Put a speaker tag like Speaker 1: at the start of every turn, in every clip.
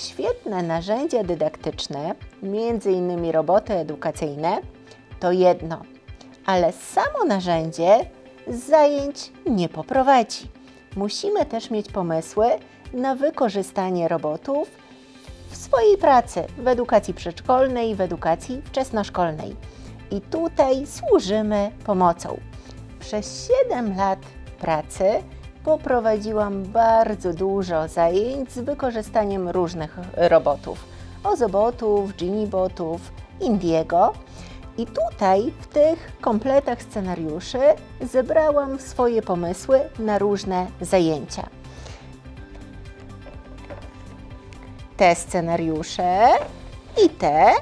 Speaker 1: świetne narzędzia dydaktyczne, innymi roboty edukacyjne, to jedno, ale samo narzędzie zajęć nie poprowadzi. Musimy też mieć pomysły na wykorzystanie robotów w swojej pracy w edukacji przedszkolnej, w edukacji wczesnoszkolnej. I tutaj służymy pomocą. Przez 7 lat pracy poprowadziłam bardzo dużo zajęć z wykorzystaniem różnych robotów. Ozobotów, Ginibotów, Indiego. I tutaj w tych kompletach scenariuszy zebrałam swoje pomysły na różne zajęcia. Te scenariusze i te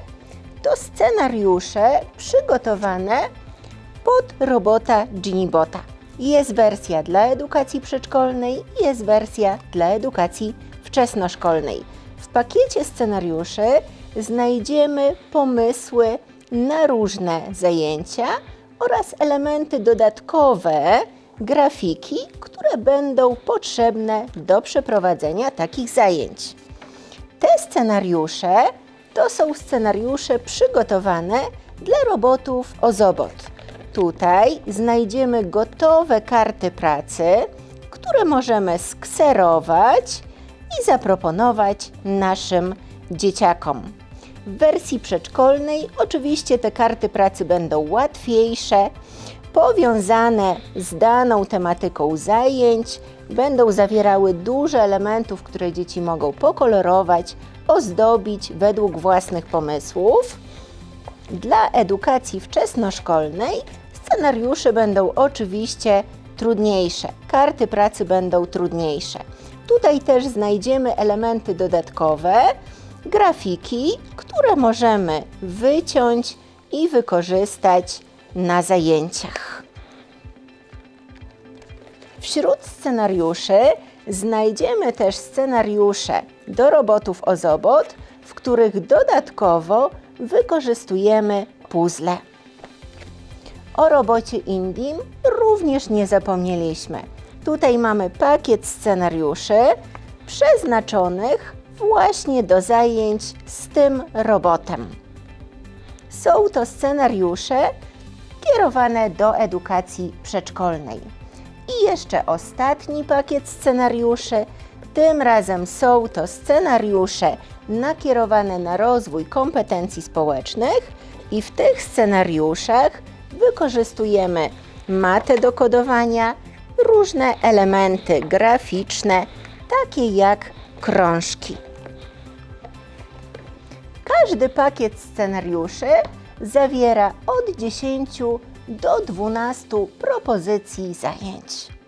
Speaker 1: to scenariusze przygotowane pod robota Ginibota. Jest wersja dla edukacji przedszkolnej, jest wersja dla edukacji wczesnoszkolnej. W pakiecie scenariuszy znajdziemy pomysły na różne zajęcia oraz elementy dodatkowe, grafiki, które będą potrzebne do przeprowadzenia takich zajęć. Te scenariusze to są scenariusze przygotowane dla robotów Ozobot. Tutaj znajdziemy gotowe karty pracy, które możemy skserować i zaproponować naszym dzieciakom. W wersji przedszkolnej oczywiście te karty pracy będą łatwiejsze, powiązane z daną tematyką zajęć, będą zawierały dużo elementów, które dzieci mogą pokolorować, ozdobić według własnych pomysłów. Dla edukacji wczesnoszkolnej scenariusze będą oczywiście trudniejsze, karty pracy będą trudniejsze. Tutaj też znajdziemy elementy dodatkowe, grafiki, które możemy wyciąć i wykorzystać na zajęciach. Wśród scenariuszy znajdziemy też scenariusze do robotów Ozobot, w których dodatkowo wykorzystujemy puzzle. O robocie Indim również nie zapomnieliśmy. Tutaj mamy pakiet scenariuszy przeznaczonych właśnie do zajęć z tym robotem. Są to scenariusze kierowane do edukacji przedszkolnej. I jeszcze ostatni pakiet scenariuszy. Tym razem są to scenariusze nakierowane na rozwój kompetencji społecznych, i w tych scenariuszach wykorzystujemy matę do kodowania, różne elementy graficzne, takie jak krążki. Każdy pakiet scenariuszy zawiera od 10 do 12 propozycji zajęć.